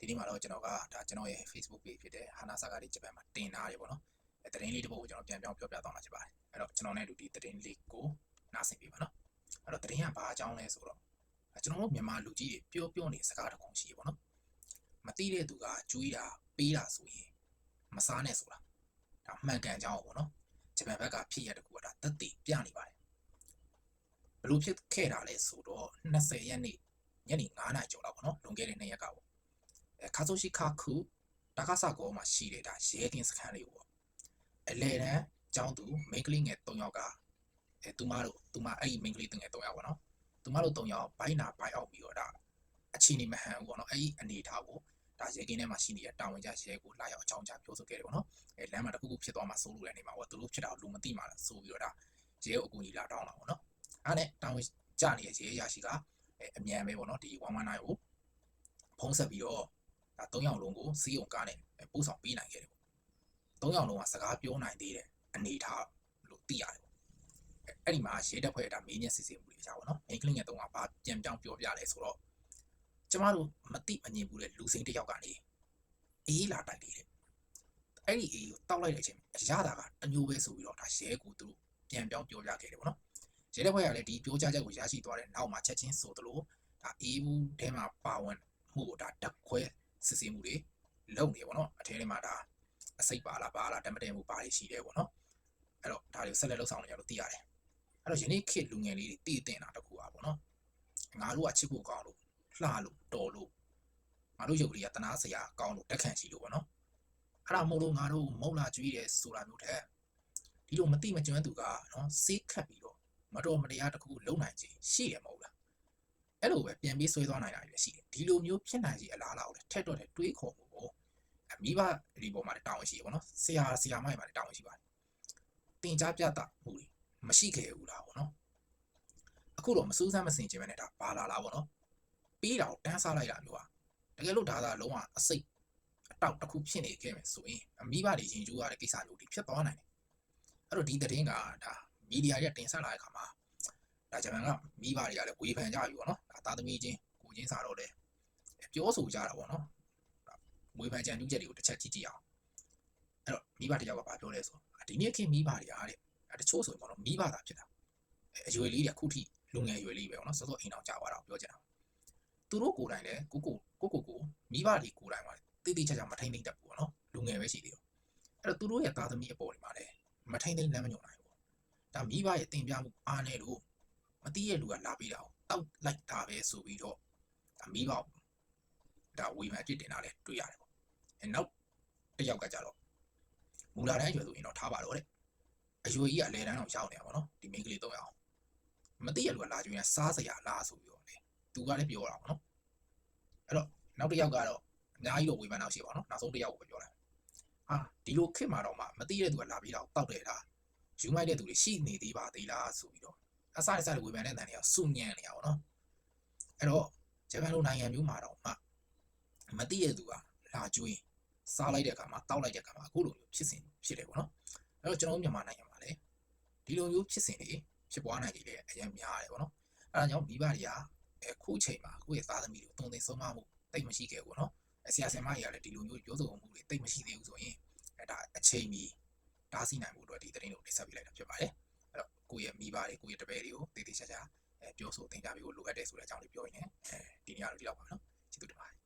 ဒီနေ့မှာတော့ကျွန်တော်ကဒါကျွန်တော်ရဲ့ Facebook page ဖြစ်တဲ့ဟာနာဆာကာလေးဂျပန်မှာတင်ထားတယ်ပေါ့နော်အဲသတင်းလေးတစ်ပုဒ်ကိုကျွန်တော်ပြန်ပြောင်းပြောပြသွားမှာဖြစ်ပါတယ်အဲ့တော့ကျွန်တော်နဲ့အတူဒီသတင်းလေးကိုနားဆင်ပေးပါနော်အဲ့တော့သတင်းကဘာအကြောင်းလဲဆိုတော့ကျွန်တော်တို့မြန်မာလူကြီးတွေပြောပြောနေစကားတစ်ခုရှိရပေါ့နော်မသိတဲ့သူကကျွေးတာပေးတာဆိုရင်မစားနဲ့ဆိုတာဒါမှန်ကန်ကြောင်းပေါ့နော်ဂျပန်ဘက်ကဖြစ်ရတဲ့ကူကဒါတက်တည်ပြနေပါတယ်ဘလို့ဖြစ်ခဲ့တာလဲဆိုတော့20ရက်နေ့ညနေ9နာရီကျော်လောက်ပေါ့နော်လွန်ခဲ့တဲ့2ရက်ကပေါ့ အဲခါဆိုရှိခါခုတက္ကသကောမှာရှိတဲ့ဒါရဲကင်းစခန်းလေးကိုပေါ့အလဲတန်းကျောင်းသူမိန်းကလေးငယ်၃ယောက်ကအဲသူမတို့သူမအဲ့ဒီမိန်းကလေးငယ်၃ယောက်ပေါ့နော်သူမတို့၃ယောက်ဘိုင်းနာဘိုင်းအောက်ပြီးတော့ဒါအချင်းနေမဟန်ဘူးပေါ့နော်အဲ့ဒီအနေထားကိုဒါရဲကင်းထဲမှာရှိနေတဲ့တာဝန်ကျရဲကိုလာရောက်အကြောင်းကြားပြောဆိုခဲ့တယ်ပေါ့နော်အဲလမ်းမှာတစ်ခုခုဖြစ်သွားမှစိုးလို့လည်းနေမှာပေါ့သူတို့ဖြစ်တာကိုလူမသိမှလားဆိုပြီးတော့ဒါရဲကိုအကူကြီးလာတောင်းတာပေါ့နော်အဲ့နဲ့တာဝန်ကျနေတဲ့ရဲရရှိကအဲအမြန်ပဲပေါ့နော်ဒီ119ကိုဖုံးဆက်ပြီးတော့ ဒါ၃ယောက်လုံးကိုစီးုံကားနဲ့ပို့ဆောင်ပေးနိုင်ခဲ့တယ်ပေါ့၃ယောက်လုံးကစကားပြောနိုင်သေးတယ်အနေထားလို့သိရတယ်ပေါ့အဲ့ဒီမှာရဲတပ်ဖွဲ့ကဒါမင်းညက်စစ်ဆေးမှုတွေကြာပေါ့နော်မိန်းကလေးငယ်တုံးကဘာပြန်ပြောင်းပြောပြလဲဆိုတော့ကျမတို့မတိမငြင်ဘူးလေလူစိမ်းတစ်ယောက်ကနေအေးလာတိုက်သေးတယ်အဲ့ဒီအေးကိုတောက်လိုက်တဲ့အချိန်အရသာကတမျိုးပဲဆိုပြီးတော့ဒါရဲကိုသူတို့ပြန်ပြောင်းပြောပြခဲ့တယ်ပေါ့နော်ရဲတပ်ဖွဲ့ကလည်းဒီပြောကြားချက်ကိုရရှိသွားတဲ့နောက်မှာချက်ချင်းဆိုသလိုဒါအေးဘူးထဲမှာပါဝင်မှုကိုဒါဓာတ်ခွဲ စစ်ဆေးမှုတွေလုပ်နေပေါ့နော်အထဲထဲမှာဒါအစိတ်ပါလားပါလားတမတဲမှုပါလိရှိတယ်ပေါ့နော်အဲ့တော့ဒါတွေကိုဆက်လက်လှုပ်ဆောင်နေကြလို့သိရတယ်အဲ့တော့ယနေ့ခေတ်လူငယ်လေးတွေတည်တင်တာတခုอ่ะပေါ့နော်ငါတို့ကချစ်ဖို့ကောင်းလို့လှလို့တော်လို့ငါတို့ရုပ်လေးကတနာစရာကောင်းလို့တက်ခံရှိလို့ပေါ့နော်အဲ့ဒါမို့လို့ငါတို့မုံလာကျွေးတယ်ဆိုတာမျိုးတဲ့ဒီလိုမတိမကျွမ်းသူကနော်စေးခတ်ပြီးတော့မတော်မတရားတစ်ခုလုံနိုင်ခြင်းရှိတယ်မဟုတ်လား အဲ့လိုပဲပြန်ပြီးဆွဲသွားနိုင်တာလည်းရှိတယ်ဒီလိုမျိုးဖြစ်နိုင်ကြီးအလားအလာကိုလည်းထက်တော့တဲ့တွေးခေါ်မှုကိုအမိဘဒီပေါ်မှာတောင်းရှိရပါတော့ဆရာဆရာမတွေမှာတောင်းရှိပါတယ်တင် जा ပြတာမှုတွေမရှိခဲ့ဘူးလားပေါ့နော်အခုတော့မစူးစမ်းမစင်ချင်ပဲနဲ့ဒါဘာလာလားပေါ့နော်ပြီးတော့တန်းစားလိုက်တာမျိုးอ่ะတကယ်လို့ဒါသာလုံးဝအစိတ်အတောက်တစ်ခုဖြစ်နေခဲ့မယ်ဆိုရင်အမိဘတွေရင်ကျိုးရတဲ့ကိစ္စမျိုးတွေဖြစ်သွားနိုင်တယ်အဲ့တော့ဒီသတင်းကဒါမီဒီယာတွေကတင်ဆက်လာတဲ့အခါမှာ ဒါဂျပန်ကမိဘတွေကလည်းဝေဖန်ကြပြီပေါ့နော်ဒါသားသမီးချင်းကိုချင်းစားတော့လေပြောဆိုကြတာပေါ့နော်ဒါဝေဖန်ကြံညှိချက်တွေကိုတစ်ချက်ကြည့်ကြည့်အောင်အဲ့တော့မိဘတစ်ယောက်ကဘာပြောလဲဆိုတော့ဒီနေ့ခေတ်မိဘတွေကတဲ့အဲတချို့ဆိုရင်ပေါ့နော်မိဘသာဖြစ်တာအဲအရွယ်လေးတွေခုထိလူငယ်အရွယ်လေးပဲပေါ့နော်စောစောအိမ်အောင်ကြာသွားတာကိုပြောကြတာသူတို့ကိုယ်တိုင်လည်းကိုကိုကိုကိုကိုမိဘတွေကိုယ်တိုင်မှာတိတိကျကျမထိန်သိမ့်တတ်ဘူးပေါ့နော်လူငယ်ပဲရှိသေးတယ်အဲ့တော့သူတို့ရဲ့သားသမီးအပေါ်တွေမှာလည်းမထိန်သိမ့်လမ်းမညွှန်နိုင်ဘူးဒါမိဘရဲ့တင်ပြမှုအားနေလို့ မသိရဲ့လူကလာပြီးတာကိုတောက်လိုက်တာပဲဆိုပြီးတော့ဒါမိဘဒါဝေဖန်ပြစ်တင်တာလဲတွေ့ရတယ်ပေါ့အဲနောက်တစ်ယောက်ကကြတော့မူလာတန်းရွယ်ဆိုရင်တော့ထားပါတော့တဲ့အရွယ်ကြီးကအလဲတန်းတော့ရောက်နေတာပေါ့နော်ဒီမိန်းကလေးတော့ရအောင်မသိရဲ့လူကလာကျွင်းစားစရာလားဆိုပြီးတော့လေသူကလည်းပြောတာပေါ့နော်အဲ့တော့နောက်တစ်ယောက်ကတော့အများကြီးတော့ဝေဖန်တော့ရှိပါတော့နောက်ဆုံးတစ်ယောက်ကိုပဲပြောလိုက်ဟာဒီလိုခစ်မှာတော့မှမသိတဲ့သူကလာပြီးတော့တောက်တယ်လားယူမိုက်တဲ့သူတွေရှိနေသေးပါသေးလားဆိုပြီးတော့ အစားအစားတွေဝေဖန်တဲ့တန်တွေကစုညံ့နေရပါတော့အဲ့တော့ဂျပန်လိုနိုင်ငံမျိုးမှာတော့မှမသိရသူကလာကျွေးစားလိုက်တဲ့အခါမှာတောက်လိုက်တဲ့အခါမှာအခုလိုမျိုးဖြစ်စဉ်ဖြစ်တယ်ပေါ့နော်အဲ့တော့ကျွန်တော်တို့မြန်မာနိုင်ငံမှာလည်းဒီလိုမျိုးဖြစ်စဉ်တွေဖြစ်ပွားနိုင်တယ်အရင်များတယ်ပေါ့နော်အဲ့ဒါကြောင့်မိဘတွေကအခုအချိန်မှာကိုယ့်ရဲ့သားသမီးတွေကိုတုံသိဆုံးမမှုတိတ်မရှိခဲ့ဘူးနော်ဆရာဆရာမတွေကလည်းဒီလိုမျိုးပြောဆိုမှုတွေတိတ်မရှိသေးဘူးဆိုရင်အဲ့ဒါအချိန်မီတားဆီးနိုင်မှုအတွက်ဒီသတင်းကိုတင်ဆက်ပေးလိုက်တာဖြစ်ပါတယ် ကိုယ့်ရဲ့မိဘတွေကိုယ့်ရဲ့တပည့်တွေကိုတည်တည်ချာချာအဲပြောဆိုသင်ကြားပေးဖို့လိုအပ်တယ်ဆိုတဲ့အကြောင်းလေးပြောရင်းနဲ့အဲဒီနေရာတော့ဒီလောက်ပါနော်ကျေးဇူးတင်ပါတယ်